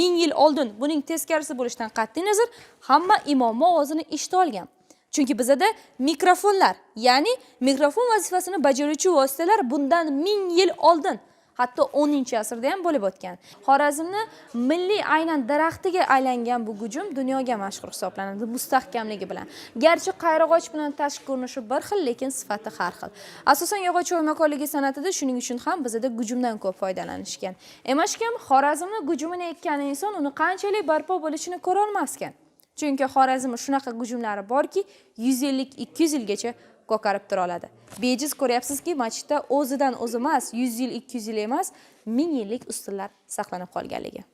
ming yil oldin. Buning teskarisi bo'lishidan qat'iy nazar hamma imomni ovozini eshita olgan. Chunki bizada mikrofonlar ya'ni mikrofon vazifasini bajaruvchi vositalar bundan ming yil oldin hatto 10 asrda ham bo'lib o'tgan. Xorazmni milliy aynan daraxtiga aylangan bu gujum dunyoga mashhur hisoblanadi mustahkamligi bilan. Garchi qayrag'och bilan tashqi ko'rinishi bir xil lekin sifati har xil. Asosan yog'och o'ymakorligi san'atida shuning uchun ham bizada gujumdan ko'p foydalanishgan. Emashkim xorazmni gujumini ekkan inson uni qanchalik barpo bo'lishini ko'rolmaskan. Chunki xorazm shunaqa gujumlari borki 100 yillik 200 yilgacha ko'karib tura oladi. Bejiz ko'ryapsizki masjidda o'zidan o'zi emas 100 yil 200 yil emas 1000 yillik ustunlar saqlanib qolganligi.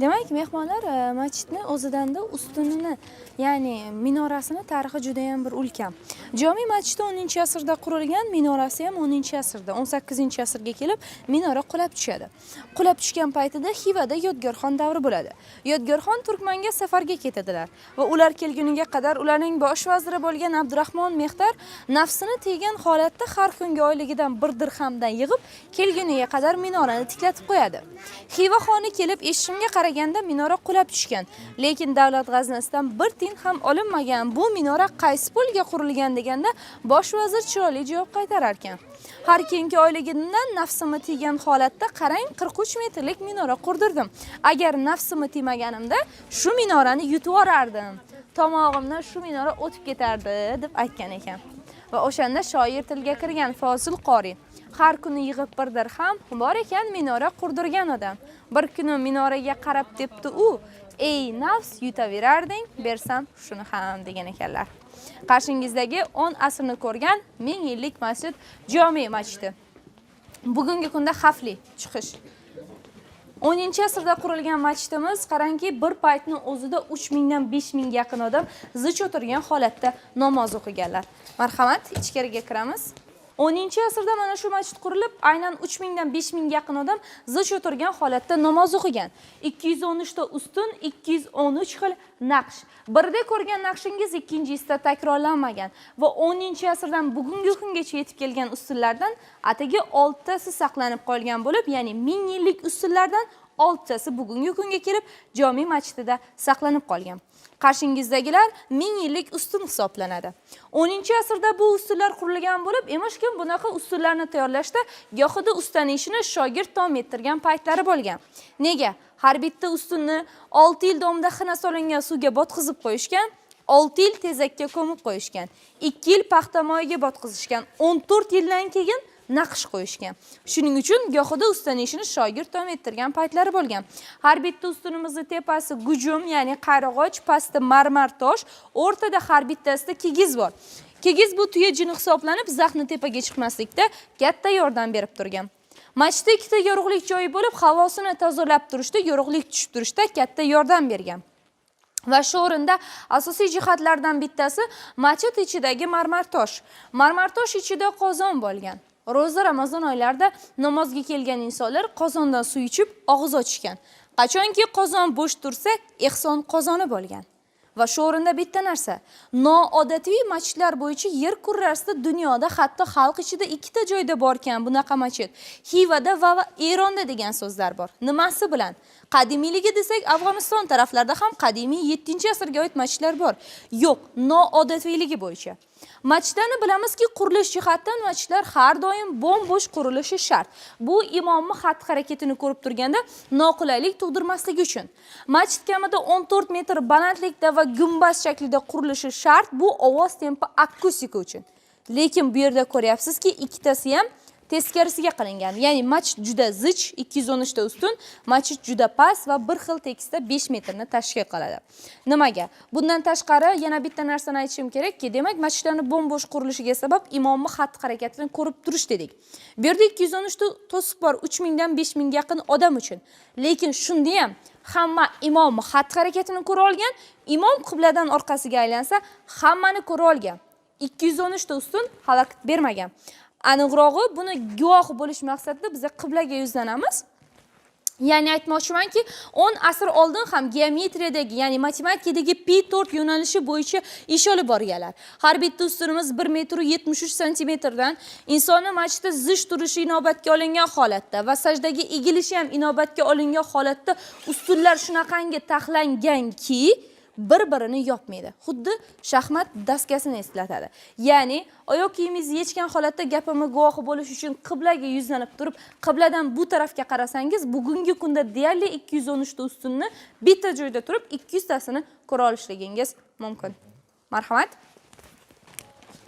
Demak mehmonlar e, masjidni o'zidanda ustunini ya'ni minorasini tarixi juda yam bir ulkan. Jome masjidi 10 asrda qurilgan minorasi ham 10 asrda 18 asrga kelib minora qulab tushadi. Qulab tushgan paytida xivada yodgorxon davri bo'ladi. Yodgorxon turkmanga safarga ketadilar va ular kelguniga qadar ularning bosh vaziri bo'lgan abdurahmon mehtar nafsini tiygan holatda har kungi oyligidan bir dirhamdan yig'ib kelguniga qadar minorani tiklatib qo'yadi. Xiva xoni kelib eshitishimga qaraganda minora qulab tushgan. Lekin davlat g'aznasidan bir tiyin ham olinmagan. Bu minora qaysi pulga qurilgan deganda bosh vazir chiroyli javob qaytarar ekan har keyingi oyligimdan nafsimi tiygan holatda qarang 43 metrlik minora qurdirdim. Agar nafsimi tiymaganimda shu minorani yutib yuborardim tomog'imdan shu minora o'tib ketardi deb aytgan ekan. Va o'shanda shoir tilga kirgan fozil qori. Har kuni yig'ib bir dirham bor ekan minora qurdirgan odam. Bir kuni minoraga qarab debdi u ey nafs yutaverarding bersam shuni ham degan ekanlar. Qarshingizdagi 10 asrni ko'rgan ming yillik masjid jome masjidi. Bugungi kunda xavfli chiqish. 10 asrda qurilgan masjidimiz qarangki bir paytni o'zida 3 mingdan 5 mingga yaqin odam zich o'tirgan holatda namoz o'qiganlar. Marhamat ichkariga kiramiz. 10 asrda mana shu masjid qurilib aynan 3 mingdan 5 mingga yaqin odam zich o'tirgan holatda namoz o'qigan. 213 ta ustun 213 xil naqsh. Birida ko'rgan naqshingiz ikkinchisida takrorlanmagan va 10 asrdan bugungi kungacha yetib kelgan ustunlardan atigi oltitasi saqlanib qolgan bo'lib ya'ni ming yillik ustunlardan oltitasi bugungi kunga kelib jome masjidida saqlanib qolgan qarshingizdagilar ming yillik ustun hisoblanadi. 10 asrda bu ustunlar qurilgan bo'lib emishkim bunaqa ustunlarni tayyorlashda gohida ustani ishini shogird davom ettirgan paytlari bo'lgan. Nega? Har bitta ustunni 6 yil davomida xina solingan suvga botqizib qo'yishgan 6 yil tezakka ko'mib qo'yishgan 2 yil paxta moyiga botqizishgan 14 yildan keyin naqsh qo'yishgan shuning uchun gohida ustani ishini shogird davom ettirgan paytlari bo'lgan. Har bitta ustunimizni tepasi gujum ya'ni qayrag'och pasti marmar tosh o'rtada har bittasida kigiz bor. Kigiz bu tuya jini hisoblanib zaxni tepaga chiqmaslikda katta yordam berib turgan. Masjidda ikkita yorug'lik joyi bo'lib havosini tozalab turishda yorug'lik tushib turishda katta yordam bergan. Va shu o'rinda asosiy jihatlardan bittasi masjid ichidagi marmar tosh. Marmar tosh ichida qozon bo'lgan. Ro'za ramazon oylarida namozga kelgan insonlar qozondan suv ichib og'iz ochishgan qachonki qozon bo'sh tursa ehson qozoni bo'lgan. Va shu o'rinda bitta narsa noodatiy masjidlar bo'yicha yer kurrasida dunyoda hatto xalq ichida ikkita joyda borkan bunaqa masjid. Xivada va eronda degan so'zlar bor. Nimasi bilan? Qadimiyligi desak afg'oniston taraflarida ham qadimiy 7 asrga oid masjidlar bor. Yo'q noodatiyligi bo'yicha. Masjidlarni bilamizki qurilish jihatdan masjidlar har doim bo'm bo'sh qurilishi shart. Bu imomni xatti harakatini ko'rib turganda noqulaylik tug'dirmasligi uchun. Masjid kamida 14 metr balandlikda va gumbaz shaklida qurilishi shart bu ovoz tempi akustika uchun. Lekin bu yerda ko'ryapsizki ikkitasi ham teskarisiga qilingan. Ya'ni masjid juda zich 213 ta ustun masjid juda past va bir xil tekisda 5 metrni tashkil qiladi. Nimaga? Bundan tashqari yana bitta narsani aytishim kerakki demak masjidlarni bo'm bo'sh qurilishiga sabab imomni xatti harakatini ko'rib turish dedik. Bu yerda 213 ta to'siq bor 3 mingdan 5 mingga lekin shunda ham hamma imomni xatti harakatini ko'ra olgan imom qibladan orqasiga aylansa hammani ko'ra olgan. 213 ta ustun xalaqit bermagan aniqrog'i buni guvohi bo'lish maqsadida biz qiblaga yuzlanamiz. Ya'ni aytmoqchimanki o'n asr oldin ham geometriyadagi ya'ni matematikadagi pi to'rt yo'nalishi bo'yicha ish olib borganlar. Har bitta ustunimiz bir metr yetmish uch santimetrdan insonni machitda zich turishi inobatga olingan holatda va sajdaga egilishi ham inobatga olingan holatda ustunlar shunaqangi taxlanganki bir birini yopmaydi xuddi shaxmat daskasini eslatadi. Ya'ni oyoq kiyimingizni yechgan holatda gapimni guvohi bo'lish uchun qiblaga yuzlanib turib qibladan bu tarafga qarasangiz bugungi kunda deyarli ikki yuz o'n uchta ustunni bitta joyda turib ikki yuztasini ko'ra olishligingiz mumkin. Marhamat.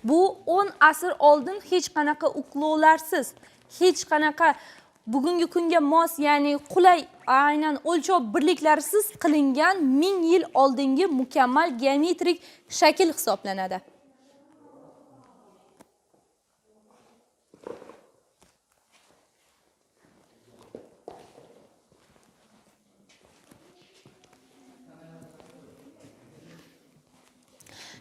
Bu o'n asr oldin hech qanaqa uklovlarsiz hech qanaqa bugungi kunga mos ya'ni qulay aynan o'lchov birliklarisiz qilingan ming yil oldingi mukammal geometrik shakl hisoblanadi.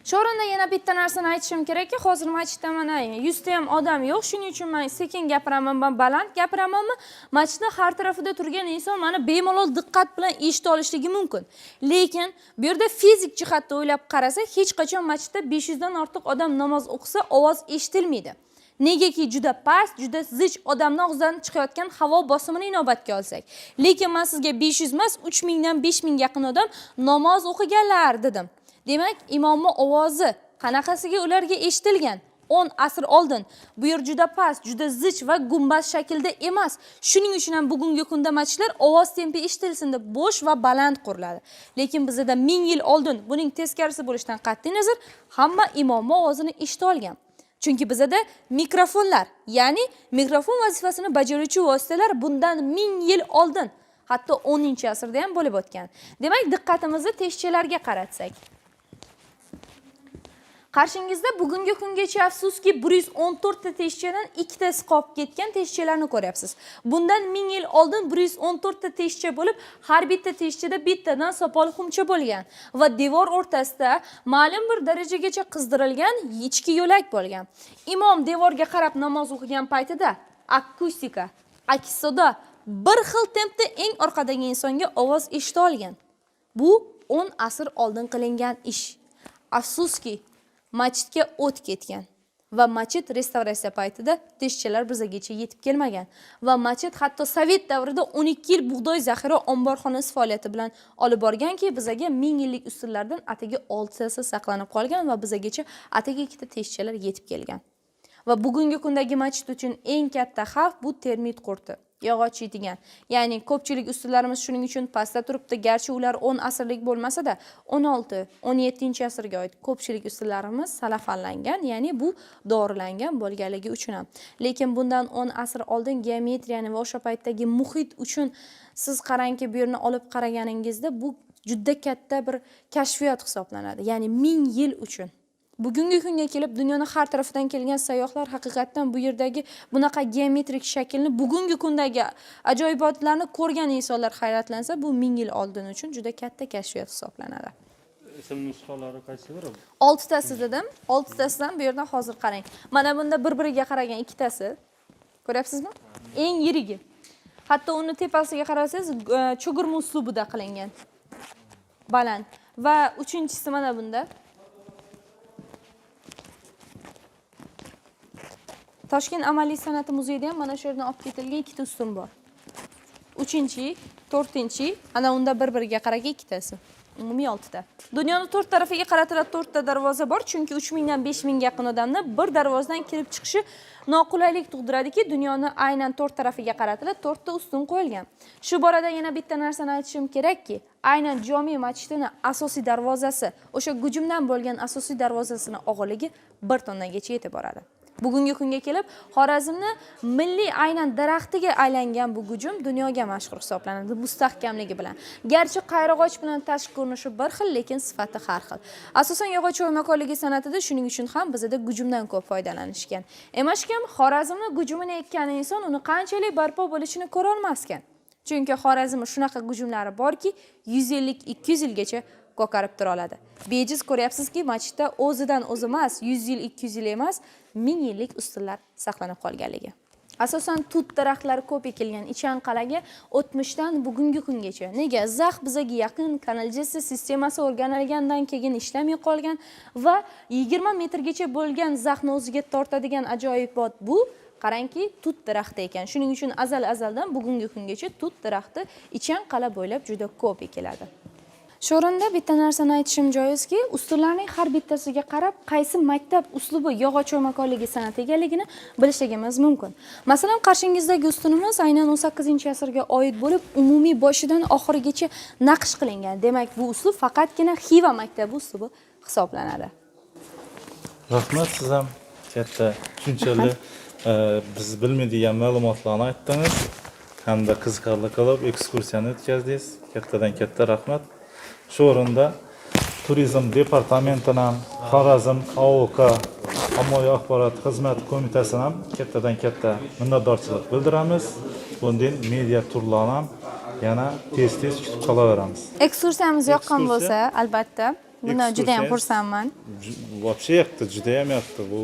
Shu o'rinda yana bitta narsani aytishim kerakki hozir masjidda mana yuzta ham odam yo'q. Shuning uchun man sekin gapiraman baland gapiramanmi masjidni har tarafida turgan inson mani bemalol diqqat bilan eshita olishligi mumkin. Lekin bu yerda fizik jihatdan o'ylab qarasak hech qachon masjidda besh yuzdan ortiq odam namoz o'qisa ovoz eshitilmaydi. Negaki juda past juda zich odamni og'zidan chiqayotgan havo bosimini inobatga olsak. Lekin man sizga besh yuz emas uch mingdan besh mingga yaqin odam namoz o'qiganlar dedim. Demak imomni ovozi qanaqasiga ularga eshitilgan? O'n asr oldin bu yer juda past juda zich va gumbaz shaklda emas. Shuning uchun ham bugungi kunda masjidlar ovoz tempi eshitilsin deb bo'sh va baland quriladi. Lekin bizada ming yil oldin buning teskarisi bo'lishidan qat'iy nazar hamma imomni ovozini eshita olgan. Chunki bizada mikrofonlar ya'ni mikrofon vazifasini bajaruvchi vositalar bundan ming yil oldin hatto o'ninchi asrda ham bo'lib o'tgan. Demak diqqatimizni teshchalarga qaratsak qarshingizda bugungi kungacha afsuski bir yuz o'n to'rtta teshchadan ikkitasi qolib ketgan teshchalarni ko'ryapsiz. Bundan ming yil oldin bir yuz o'n to'rtta teshcha bo'lib har bitta teshchada bittadan sopol xumcha bo'lgan va devor o'rtasida ma'lum bir darajagacha qizdirilgan ichki yo'lak bo'lgan. Imom devorga qarab namoz o'qigan paytida akustika aks sado bir xil tempda eng orqadagi insonga ovoz eshita olgan. Bu o'n asr oldin qilingan ish. Afsuski masjidga o't ketgan va masjid restavratsiya paytida teshchalar bizagacha yetib kelmagan va masjid hatto sovet davrida 12 yil bug'doy zaxira omborxonasi faoliyati bilan olib borganki bizaga ming yillik usullardan atigi oltitasi saqlanib qolgan va bizagacha atigi ikkita teshchalar yetib kelgan. Va bugungi kundagi masjid uchun eng katta xavf bu termit qurti. Yog'och yeydigan. Ya'ni ko'pchilik ustunlarimiz shuning uchun pastda turibdi. Garchi ular o'n asrlik bo'lmasada o'n olti o'n yettinchi asrga oid ko'pchilik ustunlarimiz salafanlangan ya'ni bu dorilangan bo'lganligi uchun ham. Lekin bundan o'n asr oldin geometriyani va o'sha paytdagi muhit uchun siz qarangki bu yerni olib qaraganingizda bu juda katta bir kashfiyot hisoblanadi. Ya'ni ming yil uchun bugungi kunga kelib dunyoni har tarafidan kelgan sayyohlar haqiqatdan bu yerdagi bunaqa geometrik shaklni bugungi kundagi ajoyibotlarni ko'rgan insonlar hayratlansa bu ming yil oldin uchun juda katta kashfiyot hisoblanadi ism nusxalari qaysidir oltitasi dedim. Oltitasidan bu yerdan hozir qarang mana bunda bir biriga qaragan ikkitasi ko'ryapsizmi eng yirigi hatto uni tepasiga qarasangiz e, chugirma uslubida qilingan baland va uchinchisi mana bunda toshkent amaliy san'ati muzeyida ham mana shu yerdan olib ketilgan ikkita ustun bor. Uchinchi to'rtinchi. Ana unda bir biriga qaragan ikkitasi. Umumiy oltita. Dunyoni to'rt tarafiga qaratilib to'rtta darvoza bor chunki uch mingdan besh mingga yaqin odamni bir darvozadan kirib chiqishi noqulaylik tug'diradiki dunyoni aynan to'rt tarafiga qaratilib to'rtta ustun qo'yilgan. Shu borada yana bitta narsani aytishim kerakki aynan jome masjidini asosiy darvozasi o'sha gujumdan bo'lgan asosiy darvozasini og'irligi bir tonnagacha yetib boradi. Bugungi kunga kelib xorazmni milliy aynan daraxtiga aylangan bu gujum dunyoga mashhur hisoblanadi mustahkamligi bilan. Garchi qayrag'och bilan tashqi ko'rinishi bir xil lekin sifati har xil. Asosan yog'och o'ymakorligi san'atida shuning uchun ham bizada gujumdan ko'p foydalanishgan. Emashkim xorazmni gujumini ekkan inson uni qanchalik barpo bo'lishini ko'rolmaskan. Chunki xorazmni shunaqa gujumlari borki yuz yillik ikki yuz yilgacha ko'karib tura oladi. Bejiz ko'ryapsizki masjidda o'zidan o'zi emas yuz yil ikki yuz yil emas ming yillik ustunlar saqlanib qolganligi. Asosan tut daraxtlari ko'p ekilgan ichan qal'aga o'tmishdan bugungi kungacha. Nega? Zax bizaga yaqin kanalizatsiya sistemasi o'rganilgandan keyin ishlamay qolgan va 20 metrgacha bo'lgan zaxni o'ziga tortadigan ajoyibot bu qarangki tut daraxti ekan. Shuning uchun azal azaldan bugungi kungacha tut daraxti ichan qal'a bo'ylab juda ko'p ekiladi. Shu o'rinda bitta narsani aytishim joizki ustunlarning har bittasiga qarab qaysi maktab uslubi yog'och o'ymakorligi san'ati ekanligini bilishligimiz mumkin. Masalan qarshingizdagi ustunimiz aynan 18 asrga oid bo'lib umumiy boshidan oxirigacha naqsh qilingan. Demak bu uslub faqatgina xiva maktabi uslubi hisoblanadi. Rahmat siz ham katta tushunchali e, biz bilmaydigan ma'lumotlarni aytdingiz. Hamda qiziqarli qilib ekskursiyani o'tkazdingiz kattadan katta rahmat Şuurunda Turizm departamentining Xorazm AOK ommaviy axborot xizmat qo'mitasidan ham kattadan katta minnatdorchilik bildiramiz. Bundan media turlarni ham yana tez-tez kutib qolaveramiz. Ekskursiyamiz yoqqan bo'lsa, albatta, bundan juda ham xursandman. Vobshe yoqdi, juda ham yoqdi. Bu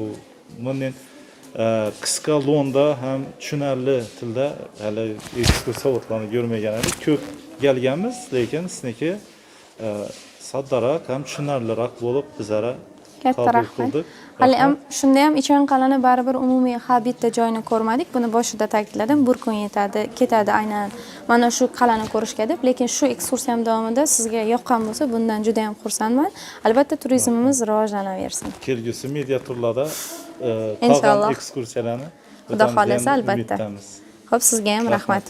bundan e, qisqa londa ham tushunarli tilda hali ekskursiyalarni ko'rmagan edik. Ko'p kelganmiz, lekin sizniki soddaroq ham tushunarliroq bo'lib bizlara katta rahmat. hali ham shunda ham ichan qal'ani baribir umumiy ha bitta joyini ko'rmadik. Buni boshida ta'kidladim. Bir kun yetadi ketadi aynan mana shu qal'ani ko'rishga deb. Lekin shu ekskursiyam davomida sizga yoqqan bo'lsa bundan juda yam xursandman. Albatta turizmimiz rivojlanaversin. Kelgusi media turlarda e, Inshaalloh. ekskursiyalarni Xudo xohlasa, albatta. ho'p sizga ham rahmat